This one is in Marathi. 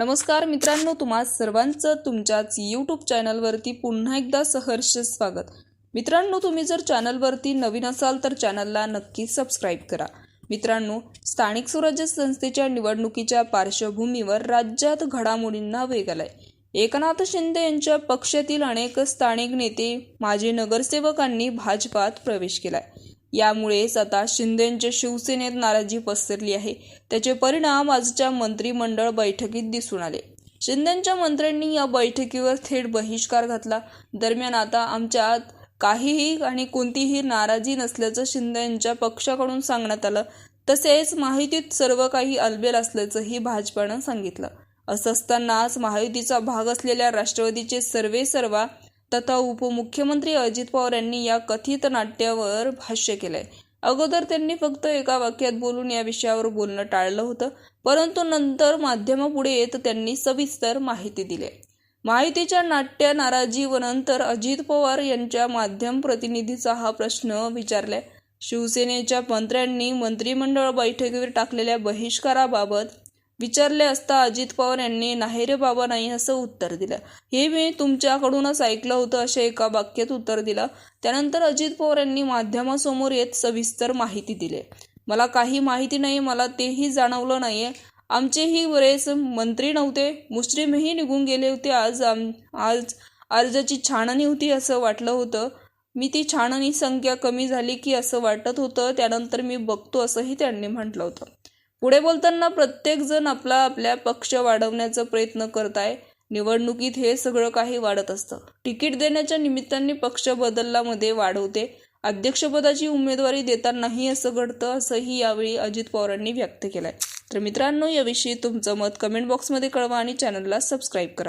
नमस्कार मित्रांनो तुम्हा सर्वांचं तुमच्याच यूट्यूब चॅनलवरती पुन्हा एकदा सहर्ष स्वागत. मित्रांनो तुम्ही जर चॅनलवरती नवीन असाल तर चॅनलला नक्की सबस्क्राईब करा. मित्रांनो स्थानिक स्वराज्य संस्थेच्या निवडणुकीच्या पार्श्वभूमीवर राज्यात घडामोडींना वेग आलाय. एकनाथ शिंदे यांच्या पक्षातील अनेक स्थानिक नेते माजी नगरसेवकांनी भाजपात प्रवेश केलाय. यामुळेच आता शिंदेच्या शिवसेनेत नाराजी पसरली आहे. त्याचे परिणाम आजच्या मंत्रिमंडळ बैठकीत दिसून आले. शिंदेच्या मंत्र्यांनी या बैठकीवर थेट बहिष्कार घातला. दरम्यान आता आमच्यात काहीही आणि कोणतीही नाराजी नसल्याचं शिंदे यांच्या पक्षाकडून सांगण्यात आलं. तसेच माहितीत सर्व काही अलबेल असल्याचंही भाजपानं सांगितलं. असं असतानाच महायुतीचा भाग असलेल्या राष्ट्रवादीचे सर्वे सर्वा तथा उपमुख्यमंत्री अजित पवार यांनी या कथित नाट्यावर भाष्य केलंय. अगोदर त्यांनी फक्त एका वाक्यात बोलून या विषयावर बोलणं टाळलं होतं परंतु नंतर माध्यमापुढे येत त्यांनी सविस्तर माहिती दिली. माहितीच्या नाट्य नाराजी व नंतर अजित पवार यांच्या माध्यम प्रतिनिधीचा हा प्रश्न विचारलाय. शिवसेनेच्या मंत्र्यांनी मंत्रिमंडळ बैठकीवर टाकलेल्या बहिष्काराबाबत विचारले असता अजित पवार यांनी नाही रे बाबा नाही असं उत्तर दिलं. हे मी तुमच्याकडूनच ऐकलं होतं अशा एका वाक्यात उत्तर दिलं. त्यानंतर अजित पवार यांनी माध्यमासमोर येत सविस्तर माहिती दिली. मला काही माहिती नाही मला तेही जाणवलं नाहीये. आमचेही बरेच मंत्री नव्हते. मुस्लिमही निघून गेले होते. आज आम आज अर्जाची छाननी होती असं वाटलं होतं. मी ती छाननी संख्या कमी झाली की असं वाटत होतं. त्यानंतर मी बघतो असंही त्यांनी म्हटलं होतं. पुढे बोलताना प्रत्येकजण आपला आपल्या पक्ष वाढवण्याचा प्रयत्न करत आहे निवडणुकीत हे सगळं काही वाढत असतं. तिकीट देण्याच्या निमित्ताने पक्ष बदलामध्ये वाढवते. अध्यक्षपदाची उमेदवारी देतानाही असं घडतं असंही यावेळी अजित पवारांनी व्यक्त केलंय. तर मित्रांनो याविषयी तुमचं मत कमेंट बॉक्समध्ये कळवा आणि चॅनलला सबस्क्राईब करा.